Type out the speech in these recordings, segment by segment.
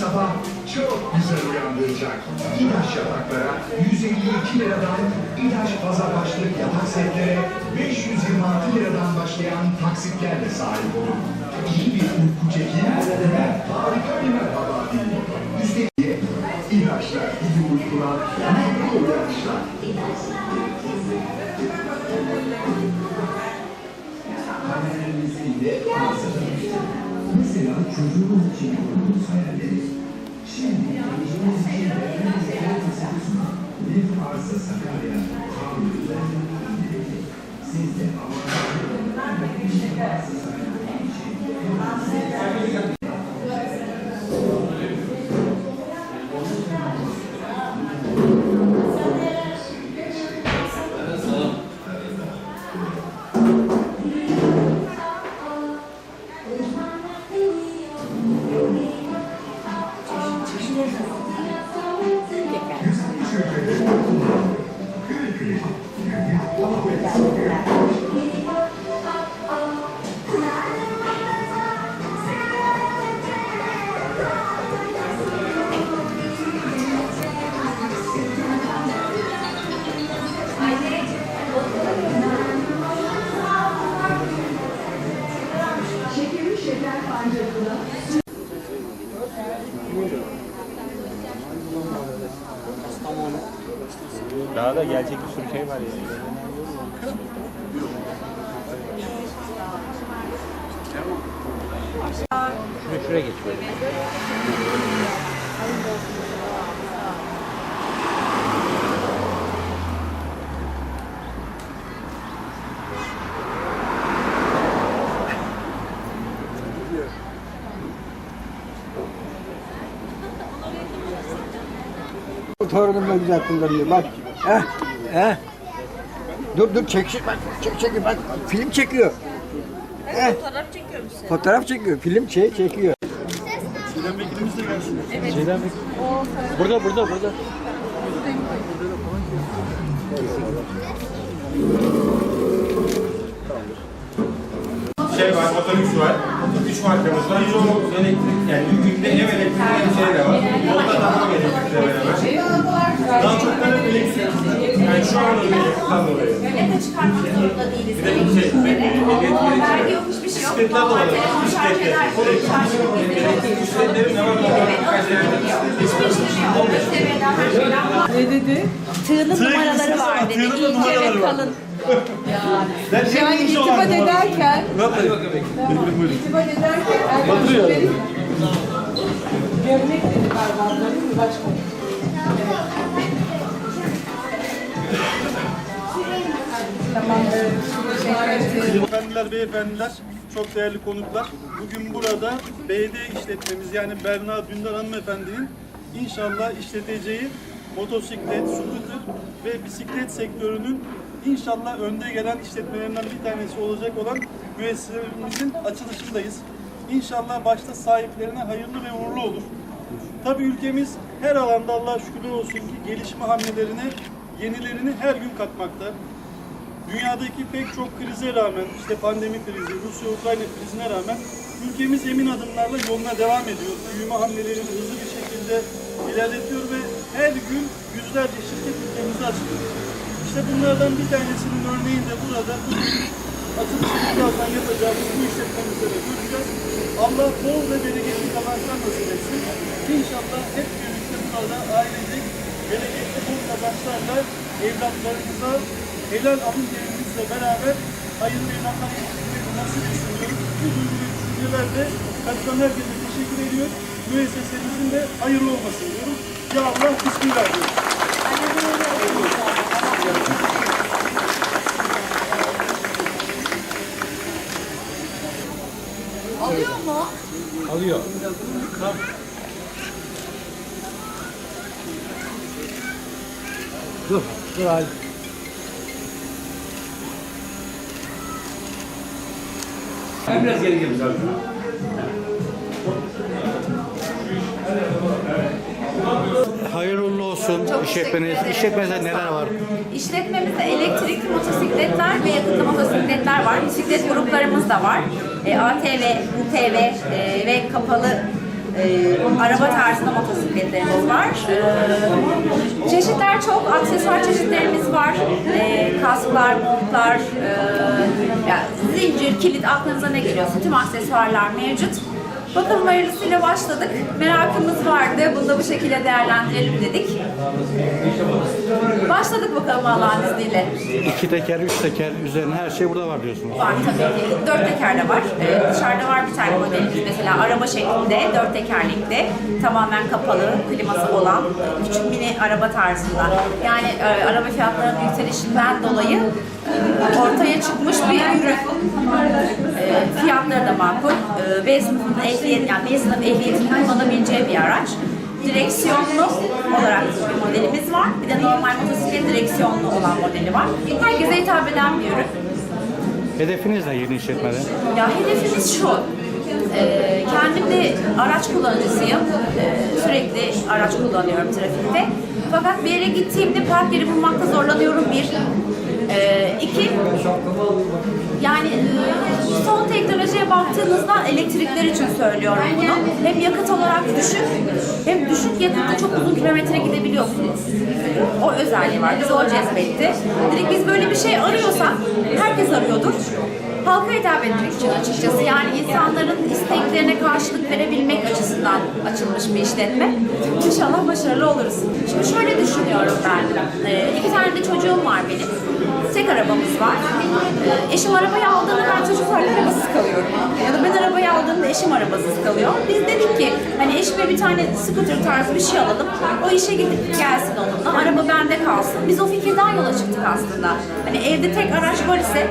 sabah çok güzel uyandıracak. İlaç yataklara 152 liradan, ilaç faza başlık yatak setlere 526 liradan başlayan taksitlerle sahip olun. İyi bir uyku çekin ve harika bir merhaba deyin. Üstelik ilaçlar, iyi uykular, mutlu uyanışlar. Hayallerinizle hazırlanmıştır. Mesela çocuğunuz için kurduğunuz hayalleri. Güzel Daha da gelecek bir sürü şey var ya. Şuraya, şuraya geç. Torunum da güzel kullanıyor bak. Heh, heh. Dur dur çek bak çek çek bak film çekiyor. Heh. Fotoğraf çekiyor musun? Fotoğraf çekiyor, film şey çekiyor. Şeyden bir... Burada, burada, burada. şey var, otobüs var. Üç markamız var. Çoğu elektrik, yani yükünde ev elektriği bir şey de var. Yolda da hava elektrikle an öyle yakıttan dolayı. De çıkarmak zorunda değiliz. Bir de şey, Elektriklere. Vergi yok hiçbir şey yok. bisikletler de var. Telefon şarj ederken şarj Elektrik bisikletleri ne var? Hiçbir işlemi yok. 15 TL'den her şeyden var. ne dedi? Tığının numaraları var dedi. İnce ve numaraları var. kalın. Yani iltifat ederken iltifat ederken erkeklerin gömlek dedi galiba değil Hanımefendiler, beyefendiler, çok değerli konuklar. Bugün burada BD işletmemiz yani Berna Dündar hanımefendinin inşallah işleteceği motosiklet, scooter ve bisiklet sektörünün inşallah önde gelen işletmelerinden bir tanesi olacak olan müessesemizin açılışındayız. İnşallah başta sahiplerine hayırlı ve uğurlu olur. Tabii ülkemiz her alanda Allah'a şükürler olsun ki gelişme hamlelerine, yenilerini her gün katmakta. Dünyadaki pek çok krize rağmen, işte pandemi krizi, Rusya-Ukrayna krizine rağmen ülkemiz emin adımlarla yoluna devam ediyor. Büyüme hamlelerini hızlı bir şekilde ilerletiyor ve her gün yüzlerce şirket ülkemize açılıyor. İşte bunlardan bir tanesinin örneğini de burada bugün açılışını birazdan yapacağımız bu işletmemizde de göreceğiz. Allah bol ve bereketli kazançlar nasip etsin. İnşallah hep birlikte burada ailecek bereketli bol kazançlarla evlatlarımıza helal alın terimizle beraber hayırlı evlatlar yetiştirmeyi nasip etsin diyoruz. Bu duygu ve düşüncelerle katılan herkese teşekkür ediyor. Müessesemizin de hayırlı olmasını diyorum. Ya Allah bismillah diyoruz. Alıyor mu? Alıyor. Dur, dur hadi. Ben biraz geri geleceğim zaten. Hayırlı olsun işletmeniz. İşletmenizde neler var? İşletmemizde elektrikli motosikletler ve yakıtlı motosikletler var. Bisiklet gruplarımız da var. E, ATV, UTV e, ve kapalı Ee, araba tarzında motosikletlerimiz var. Ee, çeşitler çok, aksesuar çeşitlerimiz var. Ee, kasklar, montlar, e, yani zincir, kilit, aklınıza ne geliyorsa tüm aksesuarlar mevcut. Bakalım hayırlısıyla başladık. Merakımız vardı. Bunu da bu şekilde değerlendirelim dedik. Başladık bakalım Allah'ın izniyle. İki teker, üç teker üzerine her şey burada var diyorsunuz. Var tabii ki. Dört tekerle var. Ee, dışarıda var bir tane modelimiz mesela araba şeklinde, dört tekerlekli, tamamen kapalı, kliması olan küçük mini araba tarzında. Yani e, araba fiyatlarının yükselişinden dolayı e, ortaya çıkmış bir ürün. E, fiyatları da makul. E, B sınıfının ehliyet, yani B sınıf ehliyetini kullanabileceği bir araç. Direksiyonlu olarak bir modelimiz var. Bir de normal motosiklet direksiyonlu olan modeli var. Herkese hitap eden bir ürün. Hedefiniz ne yeni işletmede? Ya hedefimiz şu. Ee, kendim de araç kullanıcısıyım. Ee, sürekli araç kullanıyorum trafikte. Fakat bir yere gittiğimde park yeri bulmakta zorlanıyorum bir. Yani e, son teknolojiye baktığınızda elektrikler için söylüyorum bunu. Hem yakıt olarak düşük, hem düşük yakıtta çok uzun kilometre gidebiliyorsunuz. O özelliği var. Bizi o cezbetti. Dedik biz böyle bir şey arıyorsak, herkes arıyordur. Halka hitap etmek için açıkçası. Yani insanların isteklerine karşılık verebilmek açısından açılmış bir işletme. İnşallah başarılı oluruz. Şimdi şöyle düşünüyorum ben. Ee, iki tane de çocuğum var benim. Tek arabamız var. Eşim arabayı aldığında ben çocuklarla arabasız kalıyorum. Ya da ben arabayı aldığımda eşim arabasız kalıyor. Biz dedik ki hani eşime bir tane scooter tarzı bir şey alalım. O işe gidip gelsin onunla. Araba bende kalsın. Biz o fikirden yola çıktık aslında. Hani evde tek araç var ise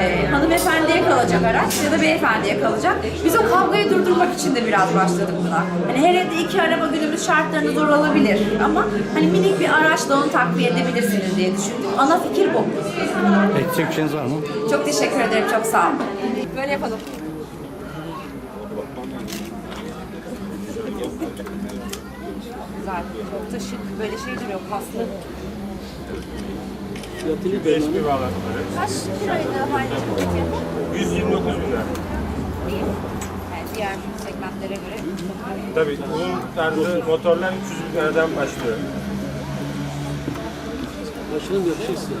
e, hanımefendiye kalacak araç ya da beyefendiye kalacak. Biz o kavgayı durdurmak için de biraz başladık buna. Hani her evde iki araba günümüz şartlarında zor olabilir ama hani minik bir araçla onu takviye edebilirsiniz diye düşündük. Ana fikir bu. Bir şeyiniz var mı? Çok teşekkür ederim, çok sağ olun. Böyle yapalım. Güzel, çok da şık, böyle şey duruyor, paslı. 5 bir bağlantıları. Kaç kiloydu halde 129 bin lira. İyi. Yani diğer segmentlere göre. Tabii bunun tarzı motorlar 300 bin liradan başlıyor. Başının yok şey istiyor.